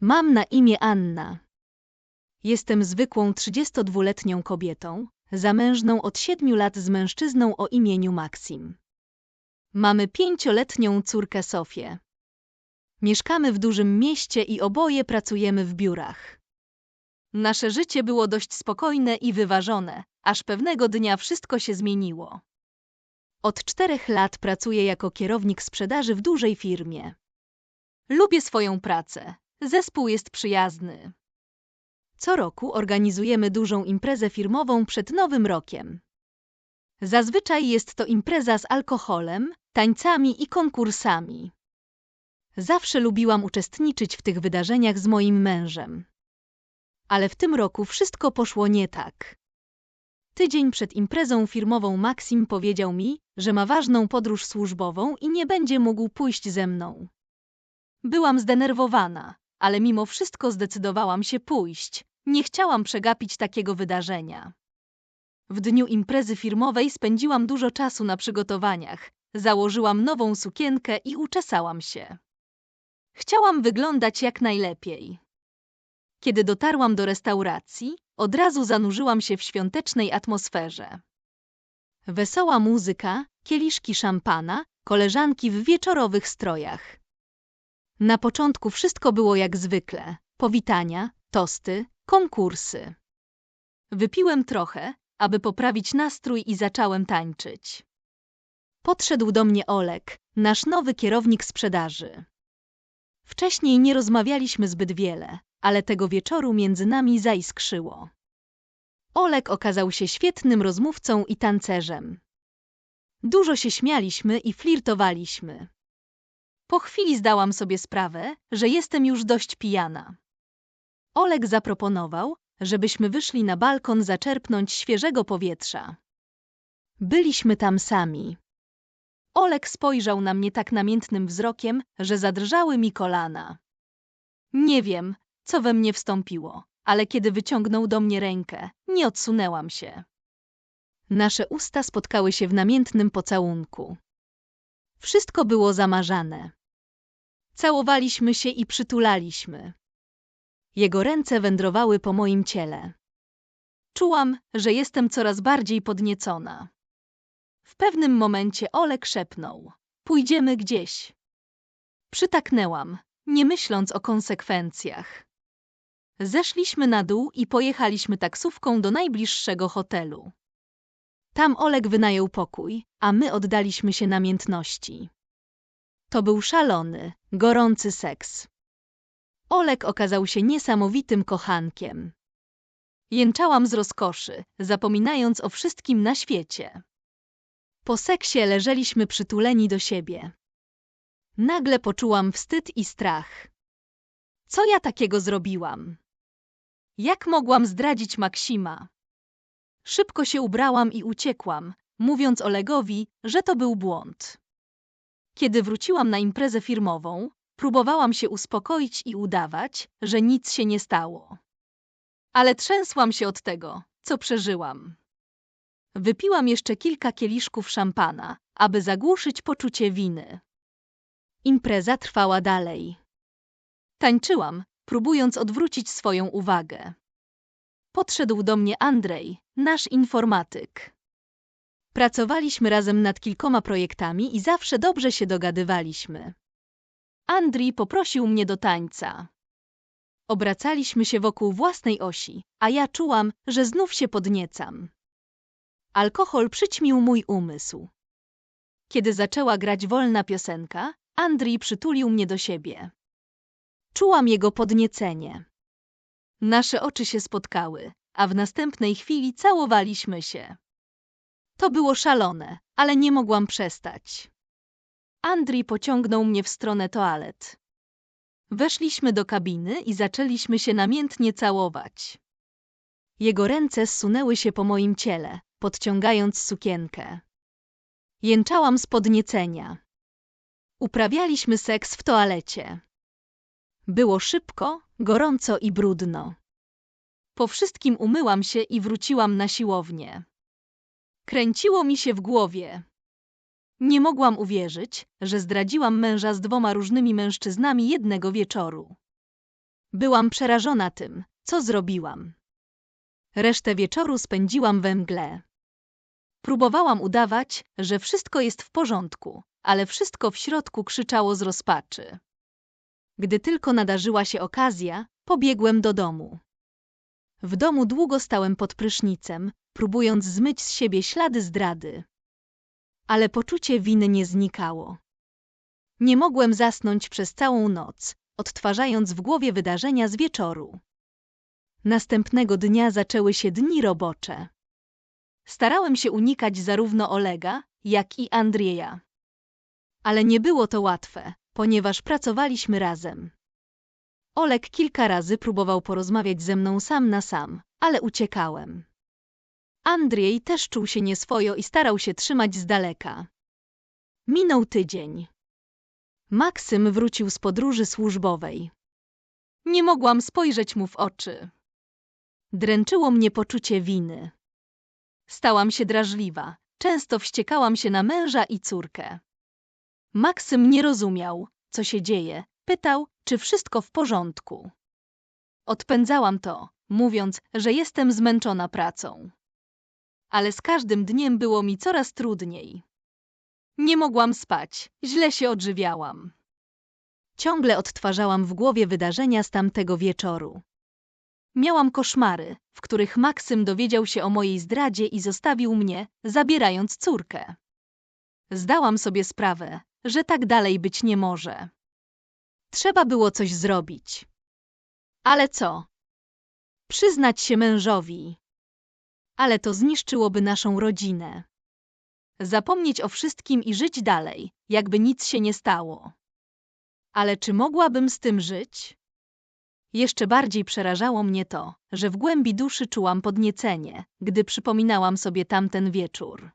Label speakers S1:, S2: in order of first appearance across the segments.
S1: Mam na imię Anna. Jestem zwykłą 32-letnią kobietą, zamężną od 7 lat z mężczyzną o imieniu Maksim. Mamy pięcioletnią córkę Sofię. Mieszkamy w dużym mieście i oboje pracujemy w biurach. Nasze życie było dość spokojne i wyważone, aż pewnego dnia wszystko się zmieniło. Od czterech lat pracuję jako kierownik sprzedaży w dużej firmie. Lubię swoją pracę. Zespół jest przyjazny. Co roku organizujemy dużą imprezę firmową przed Nowym Rokiem. Zazwyczaj jest to impreza z alkoholem, tańcami i konkursami. Zawsze lubiłam uczestniczyć w tych wydarzeniach z moim mężem. Ale w tym roku wszystko poszło nie tak. Tydzień przed imprezą firmową Maxim powiedział mi, że ma ważną podróż służbową i nie będzie mógł pójść ze mną. Byłam zdenerwowana, ale mimo wszystko zdecydowałam się pójść. Nie chciałam przegapić takiego wydarzenia. W dniu imprezy firmowej spędziłam dużo czasu na przygotowaniach. Założyłam nową sukienkę i uczesałam się. Chciałam wyglądać jak najlepiej. Kiedy dotarłam do restauracji, od razu zanurzyłam się w świątecznej atmosferze. Wesoła muzyka, kieliszki szampana, koleżanki w wieczorowych strojach. Na początku wszystko było jak zwykle. Powitania, tosty, konkursy. Wypiłem trochę, aby poprawić nastrój i zacząłem tańczyć. Podszedł do mnie Olek, nasz nowy kierownik sprzedaży. Wcześniej nie rozmawialiśmy zbyt wiele, ale tego wieczoru między nami zaiskrzyło. Olek okazał się świetnym rozmówcą i tancerzem. Dużo się śmialiśmy i flirtowaliśmy. Po chwili zdałam sobie sprawę, że jestem już dość pijana. Olek zaproponował, żebyśmy wyszli na balkon zaczerpnąć świeżego powietrza. Byliśmy tam sami. Olek spojrzał na mnie tak namiętnym wzrokiem, że zadrżały mi kolana. Nie wiem, co we mnie wstąpiło, ale kiedy wyciągnął do mnie rękę, nie odsunęłam się. Nasze usta spotkały się w namiętnym pocałunku. Wszystko było zamarzane. Całowaliśmy się i przytulaliśmy. Jego ręce wędrowały po moim ciele. Czułam, że jestem coraz bardziej podniecona. W pewnym momencie Olek szepnął: Pójdziemy gdzieś. Przytaknęłam, nie myśląc o konsekwencjach. Zeszliśmy na dół i pojechaliśmy taksówką do najbliższego hotelu. Tam Olek wynajął pokój, a my oddaliśmy się namiętności. To był szalony, gorący seks. Olek okazał się niesamowitym kochankiem. Jęczałam z rozkoszy, zapominając o wszystkim na świecie. Po seksie leżeliśmy przytuleni do siebie. Nagle poczułam wstyd i strach. Co ja takiego zrobiłam? Jak mogłam zdradzić Maksima? Szybko się ubrałam i uciekłam, mówiąc Olegowi, że to był błąd. Kiedy wróciłam na imprezę firmową, próbowałam się uspokoić i udawać, że nic się nie stało. Ale trzęsłam się od tego, co przeżyłam. Wypiłam jeszcze kilka kieliszków szampana, aby zagłuszyć poczucie winy. Impreza trwała dalej. Tańczyłam, próbując odwrócić swoją uwagę. Podszedł do mnie Andrzej, nasz informatyk. Pracowaliśmy razem nad kilkoma projektami i zawsze dobrze się dogadywaliśmy. Andrii poprosił mnie do tańca. Obracaliśmy się wokół własnej osi, a ja czułam, że znów się podniecam. Alkohol przyćmił mój umysł. Kiedy zaczęła grać wolna piosenka, Andrii przytulił mnie do siebie. Czułam jego podniecenie. Nasze oczy się spotkały, a w następnej chwili całowaliśmy się. To było szalone, ale nie mogłam przestać. Andrii pociągnął mnie w stronę toalet. Weszliśmy do kabiny i zaczęliśmy się namiętnie całować. Jego ręce zsunęły się po moim ciele, podciągając sukienkę. Jęczałam z podniecenia. Uprawialiśmy seks w toalecie. Było szybko, gorąco i brudno. Po wszystkim umyłam się i wróciłam na siłownię. Kręciło mi się w głowie. Nie mogłam uwierzyć, że zdradziłam męża z dwoma różnymi mężczyznami jednego wieczoru. Byłam przerażona tym, co zrobiłam. Resztę wieczoru spędziłam we mgle. Próbowałam udawać, że wszystko jest w porządku, ale wszystko w środku krzyczało z rozpaczy. Gdy tylko nadarzyła się okazja, pobiegłem do domu. W domu długo stałem pod prysznicem, próbując zmyć z siebie ślady zdrady. Ale poczucie winy nie znikało. Nie mogłem zasnąć przez całą noc, odtwarzając w głowie wydarzenia z wieczoru. Następnego dnia zaczęły się dni robocze. Starałem się unikać zarówno Olega, jak i Andrieja. Ale nie było to łatwe, ponieważ pracowaliśmy razem. Oleg kilka razy próbował porozmawiać ze mną sam na sam, ale uciekałem. Andrzej też czuł się nieswojo i starał się trzymać z daleka. Minął tydzień. Maksym wrócił z podróży służbowej. Nie mogłam spojrzeć mu w oczy. Dręczyło mnie poczucie winy. Stałam się drażliwa, często wściekałam się na męża i córkę. Maksym nie rozumiał, co się dzieje, pytał, czy wszystko w porządku. Odpędzałam to, mówiąc, że jestem zmęczona pracą. Ale z każdym dniem było mi coraz trudniej. Nie mogłam spać, źle się odżywiałam. Ciągle odtwarzałam w głowie wydarzenia z tamtego wieczoru. Miałam koszmary, w których Maksym dowiedział się o mojej zdradzie i zostawił mnie, zabierając córkę. Zdałam sobie sprawę, że tak dalej być nie może. Trzeba było coś zrobić. Ale co? Przyznać się mężowi. Ale to zniszczyłoby naszą rodzinę. Zapomnieć o wszystkim i żyć dalej, jakby nic się nie stało. Ale czy mogłabym z tym żyć? Jeszcze bardziej przerażało mnie to, że w głębi duszy czułam podniecenie, gdy przypominałam sobie tamten wieczór.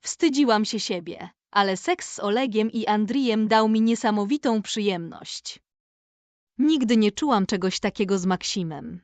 S1: Wstydziłam się siebie, ale seks z Olegiem i Andrijem dał mi niesamowitą przyjemność. Nigdy nie czułam czegoś takiego z Maksimem.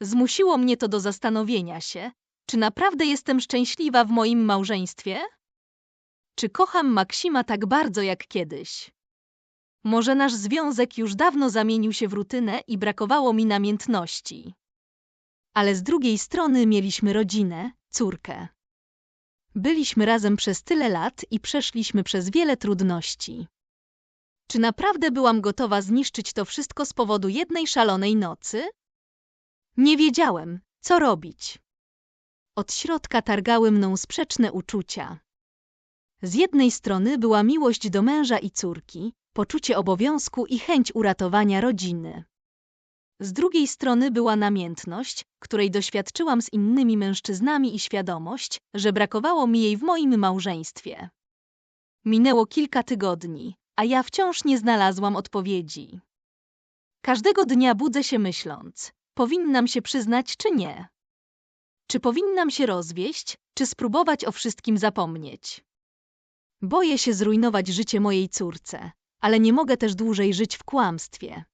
S1: Zmusiło mnie to do zastanowienia się, czy naprawdę jestem szczęśliwa w moim małżeństwie? Czy kocham Maksima tak bardzo jak kiedyś? Może nasz związek już dawno zamienił się w rutynę i brakowało mi namiętności. Ale z drugiej strony mieliśmy rodzinę, córkę. Byliśmy razem przez tyle lat i przeszliśmy przez wiele trudności. Czy naprawdę byłam gotowa zniszczyć to wszystko z powodu jednej szalonej nocy? Nie wiedziałem, co robić. Od środka targały mną sprzeczne uczucia. Z jednej strony była miłość do męża i córki, poczucie obowiązku i chęć uratowania rodziny. Z drugiej strony była namiętność, której doświadczyłam z innymi mężczyznami i świadomość, że brakowało mi jej w moim małżeństwie. Minęło kilka tygodni, a ja wciąż nie znalazłam odpowiedzi. Każdego dnia budzę się myśląc, powinnam się przyznać czy nie. Czy powinnam się rozwieść, czy spróbować o wszystkim zapomnieć? Boję się zrujnować życie mojej córce, ale nie mogę też dłużej żyć w kłamstwie.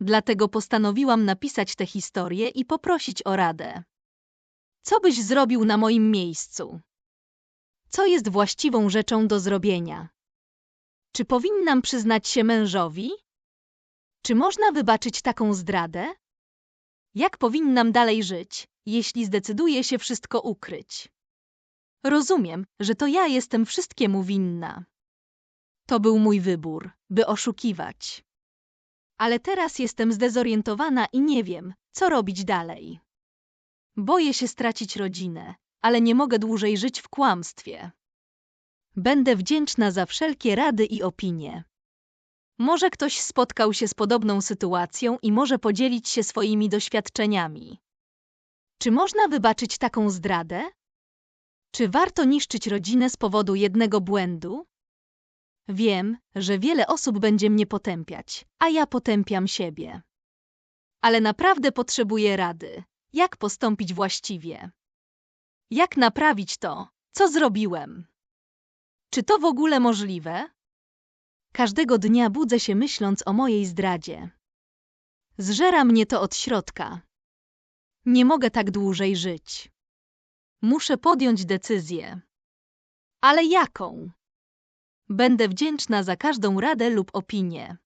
S1: Dlatego postanowiłam napisać tę historię i poprosić o radę. Co byś zrobił na moim miejscu? Co jest właściwą rzeczą do zrobienia? Czy powinnam przyznać się mężowi? Czy można wybaczyć taką zdradę? Jak powinnam dalej żyć, jeśli zdecyduję się wszystko ukryć? Rozumiem, że to ja jestem wszystkiemu winna. To był mój wybór, by oszukiwać. Ale teraz jestem zdezorientowana i nie wiem, co robić dalej. Boję się stracić rodzinę, ale nie mogę dłużej żyć w kłamstwie. Będę wdzięczna za wszelkie rady i opinie. Może ktoś spotkał się z podobną sytuacją i może podzielić się swoimi doświadczeniami. Czy można wybaczyć taką zdradę? Czy warto niszczyć rodzinę z powodu jednego błędu? Wiem, że wiele osób będzie mnie potępiać, a ja potępiam siebie. Ale naprawdę potrzebuję rady. Jak postąpić właściwie? Jak naprawić to, co zrobiłem? Czy to w ogóle możliwe? Każdego dnia budzę się myśląc o mojej zdradzie. Zżera mnie to od środka. Nie mogę tak dłużej żyć. Muszę podjąć decyzję. Ale jaką? Będę wdzięczna za każdą radę lub opinię.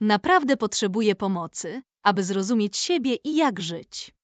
S1: Naprawdę potrzebuję pomocy, aby zrozumieć siebie i jak żyć.